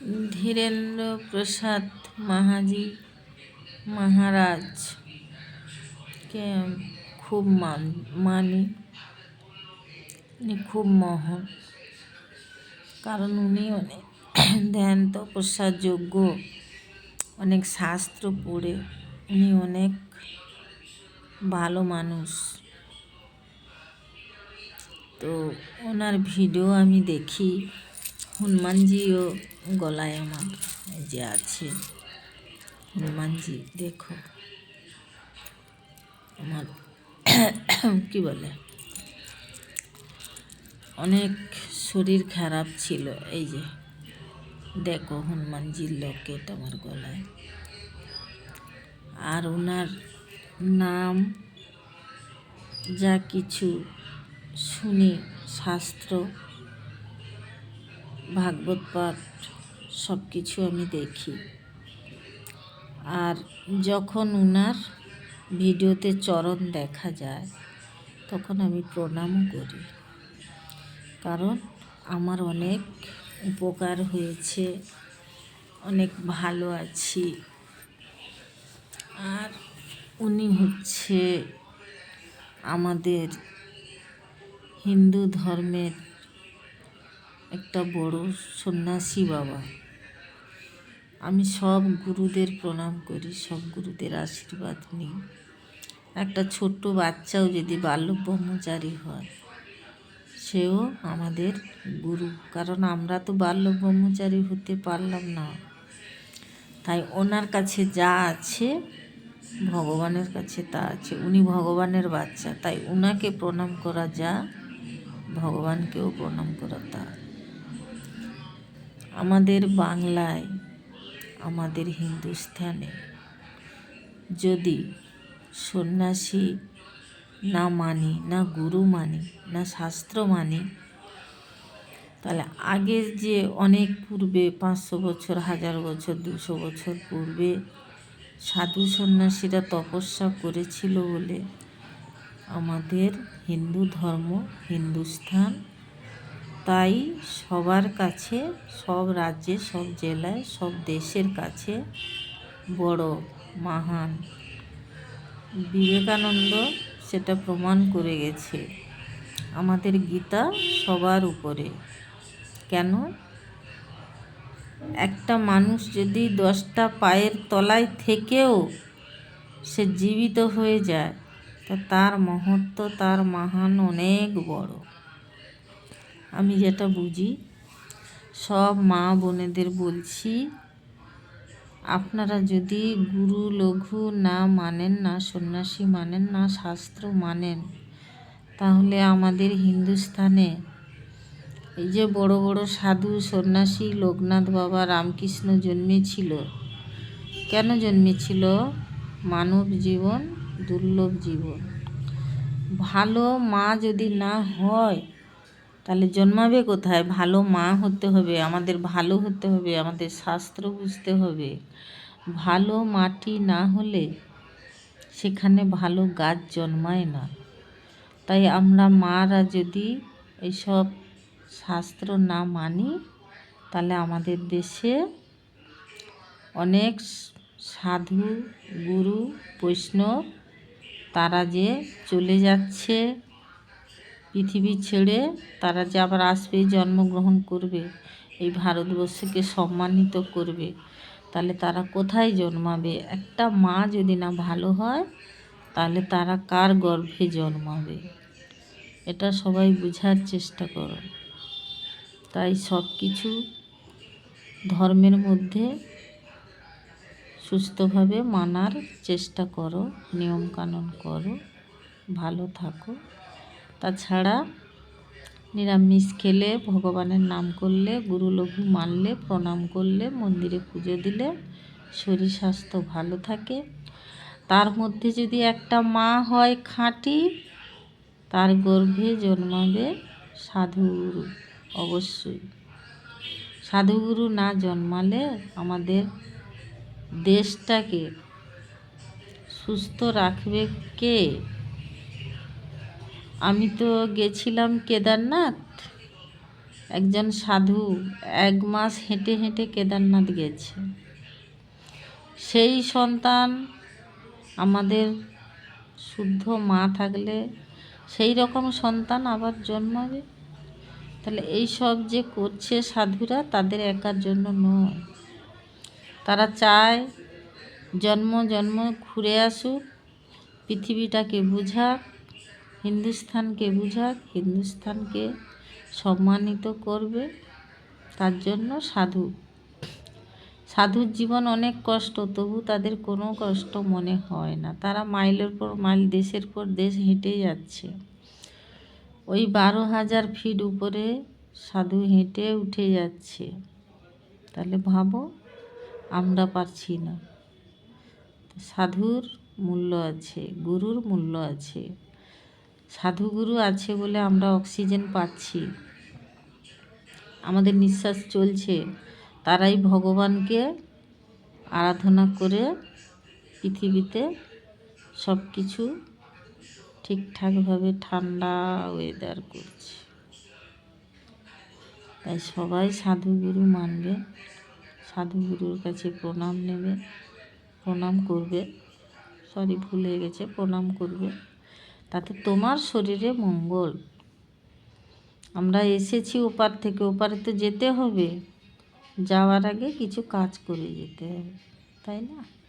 ধীরেন্দ্র প্রসাদ মাহাজি মহারাজকে খুব মান, মানি, উনি খুব মহৎ। কারণ উনি অনেক ধ্যান তপস্যার যোগ্য অনেক শাস্ত্র পড়ে, উনি অনেক ভালো মানুষ। তো ওনার ভিডিও আমি দেখি, হনুমানজিও গলায় আমার, এই যে আছে। হনুমানজি, দেখো। আমার কি বলে? অনেক শরীর খারাপ ছিল, এই যে। দেখো হনুমানজির লকেট আমার গলায়। আর ওনার নাম যা কিছু শুনি, শাস্ত্র ভাগবত পাঠ সব কিছু আমি দেখি। আর যখন ওনার ভিডিওতে চরণ দেখা যায়, তখন আমি প্রণামও করি। কারণ আমার অনেক উপকার হয়েছে, অনেক ভালো আছি। আর উনি হচ্ছে আমাদের হিন্দু ধর্মের একটা বড় সন্ন্যাসী বাবা। আমি সব গুরুদের প্রণাম করি, সব গুরুদের আশীর্বাদ নিই। একটা ছোট্ট বাচ্চাও যদি বাল্য ব্রহ্মচারী হয়, সেও আমাদের গুরু। কারণ আমরা তো বাল্য ব্রহ্মচারী হতে পারলাম না। তাই ওনার কাছে যা আছে, ভগবানের কাছে তা আছে। উনি ভগবানের বাচ্চা, তাই উনাকে প্রণাম করা যা, ভগবানকেও প্রণাম করা তা। আমাদের বাংলায়, আমাদের হিন্দুস্থানে যদি সন্ন্যাসী না মানি, না গুরু মানি, না শাস্ত্র মানি, তাহলে আগের যে অনেক পূর্বে পাঁচশো বছর, হাজার বছর, দুশো বছর পূর্বে সাধু সন্ন্যাসীরা তপস্যা করেছিল বলে আমাদের হিন্দু ধর্ম, হিন্দুস্থান তাই সবার কাছে, সব রাজ্যে, সব জেলায়, সব দেশের কাছে বড়, মহান বিবেকানন্দ সেটা প্রমাণ করে গেছে আমাদের গীতা সবার উপরে। কেন? একটা মানুষ যদি দশটা পায়ের তলায় থেকেও সে জীবিত হয়ে যায়, তা তার মহত্ব, তার মহান অনেক বড়। আমি যেটা বুঝি, সব মা বোনেদের বলছি, আপনারা যদি গুরু লঘু না মানেন, না সন্ন্যাসী মানেন, না শাস্ত্র মানেন, তাহলে আমাদের হিন্দুস্থানে এই যে বড় বড় সাধু, সন্ন্যাসী, লোকনাথ বাবা, রামকৃষ্ণ জন্মেছিল। কেন জন্মেছিল? মানব জীবন, দুর্লভ জীবন। ভালো মা যদি না হয় তাহলে জন্মাবে কোথায়? ভালো মা হতে হবে, আমাদের ভালো হতে হবে, আমাদের শাস্ত্র বুঝতে হবে। ভালো মাটি না হলে সেখানে ভালো গাছ জন্মায় না। তাই আমরা মারা যদি এইসব শাস্ত্র না মানি, তাহলে আমাদের দেশে অনেক সাধু, গুরু, বৈষ্ণব তারা যে চলে যাচ্ছে। পৃথিবী ছেড়ে তারা যে আবার আসবে, জন্মগ্রহণ করবে, এই ভারতবর্ষকে সম্মানিত করবে, তাহলে তারা কোথায় জন্মাবে? একটা মা যদি না ভালো হয়, তাহলে তারা কার গর্ভে জন্মাবে? এটা সবাই বোঝার চেষ্টা করো। তাই সব কিছু ধর্মের মধ্যে সুস্থভাবে মানার চেষ্টা করো, নিয়মকানুন করো, ভালো থাকো। তাছাড়া নিরামিষ খেলে ভগবানের নাম করলে গুরু লঘু মানলে, প্রণাম করলে, মন্দিরে পুজো দিলে শরীর স্বাস্থ্য ভালো থাকে। তার মধ্যে যদি একটা মা হয় খাঁটি, তার গর্ভে জন্মাবে সাধুগুরু, অবশ্যই। সাধুগুরু না জন্মালে আমাদের দেশটাকে সুস্থ রাখবে কে? আমি তো গেছিলাম কেদারনাথ। একজন সাধু এক মাস হেঁটে হেঁটে কেদারনাথ গেছে। সেই সন্তান আমাদের শুদ্ধ মা থাকলে সেই রকম সন্তান আবার জন্মাবে? তাহলে এই সব যে করছে সাধুরা তাদের একার জন্য নয়। তারা চায় জন্ম জন্ম ঘুরে আসুক, পৃথিবীটাকে বুঝাক হিন্দুস্থানকে বুঝাক, হিন্দুস্থানকে সম্মানিত করবে, তার জন্য সাধু। সাধুর জীবন অনেক কষ্ট, তবু তাদের কোনো কষ্ট মনে হয় না। তারা মাইলের পর মাইল, দেশের পর দেশ হেঁটে যাচ্ছে। ওই বারো হাজার ফিট উপরে সাধু হেঁটে উঠে যাচ্ছে। তাহলে ভাবো, আমরা পারছি না। সাধুর মূল্য আছে, গুরুর মূল্য আছে। সাধু গুরু আছে বলে আমরা অক্সিজেন পাচ্ছি। আমাদের নিঃশ্বাস চলছে। তারাই ভগবানকে আরাধনা করে পৃথিবীতে সব কিছু ঠিকঠাকভাবে ঠান্ডা ওয়েদার করছে। তাই সবাই সাধুগুরু মানবে। সাধুগুরুর কাছে প্রণাম নেবে, প্রণাম করবে। সরি, ভুলে গেছে, প্রণাম করবে। তাতে তোমার শরীরে মঙ্গল। আমরা এসেছি ওপার থেকে, ওপারে তো যেতে হবে। যাওয়ার আগে কিছু কাজ করে যেতে হবে, তাই না?